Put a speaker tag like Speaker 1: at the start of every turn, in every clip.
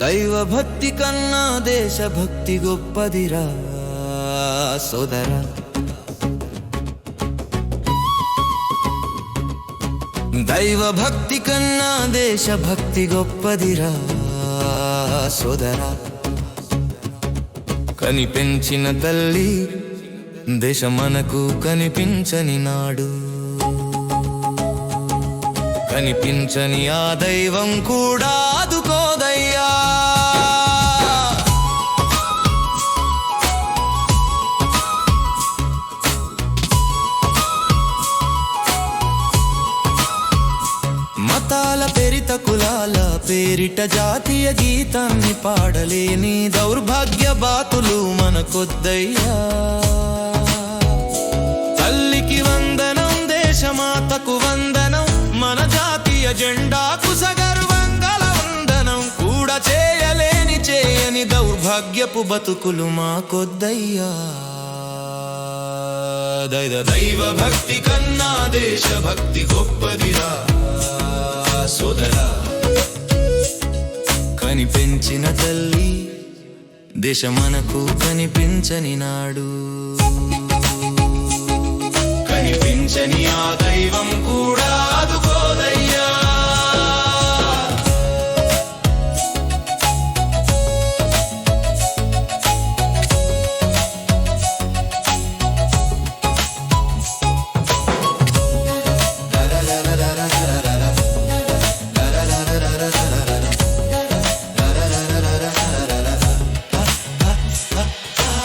Speaker 1: దైవ భక్తి కన్నా దేశభక్తి గొప్పదిరా సోదరా. దైవ భక్తి కన్నా దేశభక్తి గొప్పదిరా సోదరా. కనిపించిన తల్లి దేశ మనకు కనిపించని నాడు. కనిపించని ఆ దైవం కూడా ఆదుకోదయ్యా మతాల పేరిత కులాల పేరిట జాతీయ గీతాన్ని పాడలేని దౌర్భాగ్య బాతులు మనకొద్దయ్యా. తల్లికి వందనం దేశమాతకు జెండాకు సగర్వంగల వందనం కూడా చేయలేని చేయని దౌర్భాగ్యపు బతుకులు మాకొద్దయ్యా దైవ దైవ భక్తి కన్నా దేశభక్తి గొప్పదిరా సోదరా. కనిపించిన తల్లి దేశ మనకు కనిపించని నాడు.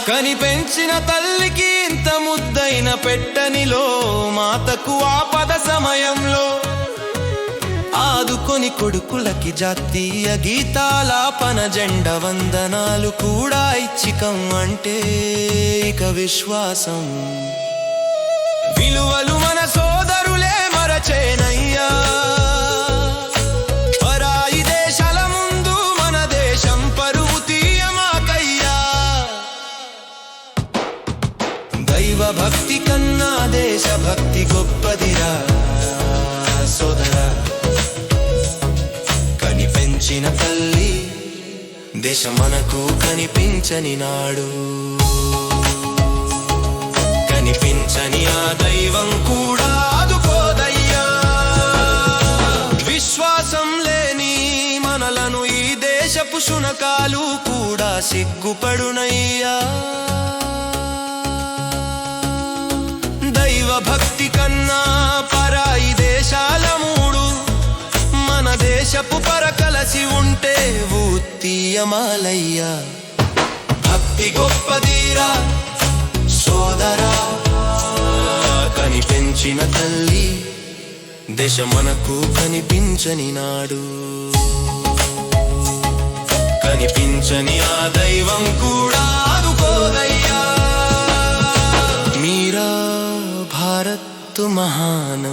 Speaker 1: కనిపెంచిన తల్లికి ఇంత ముద్దైన పెట్టనిలో మాతకు ఆపద సమయంలో. ఆదుకొని కొడుకులకి జాతీయ గీతాలాపన జెండ వందనాలు కూడా ఇచ్చికం అంటే ఇక విశ్వాసం. విలువలు మన దేశభక్తి గొప్పదిరా సోదరా. కనిపించిన తల్లి దేశ మనకు కనిపించని నాడు. కనిపించని ఆ దైవం కూడా ఆదుకోదయ్యా. విశ్వాసం లేని మనలను ఈ దేశపు శునకాలు కూడా సిగ్గుపడునయ్యా. భక్తి కన్నా పరాయి దేశాల మూడు. మన దేశపు పర కలసి ఉంటే ఊత్తీయమాలయ్యా భక్తి గొప్పదీరా సోదరా. కనిపించిన తల్లి దేశ మనకు కనిపించని నాడు. కనిపించని ఆ దైవం కూడా तू महान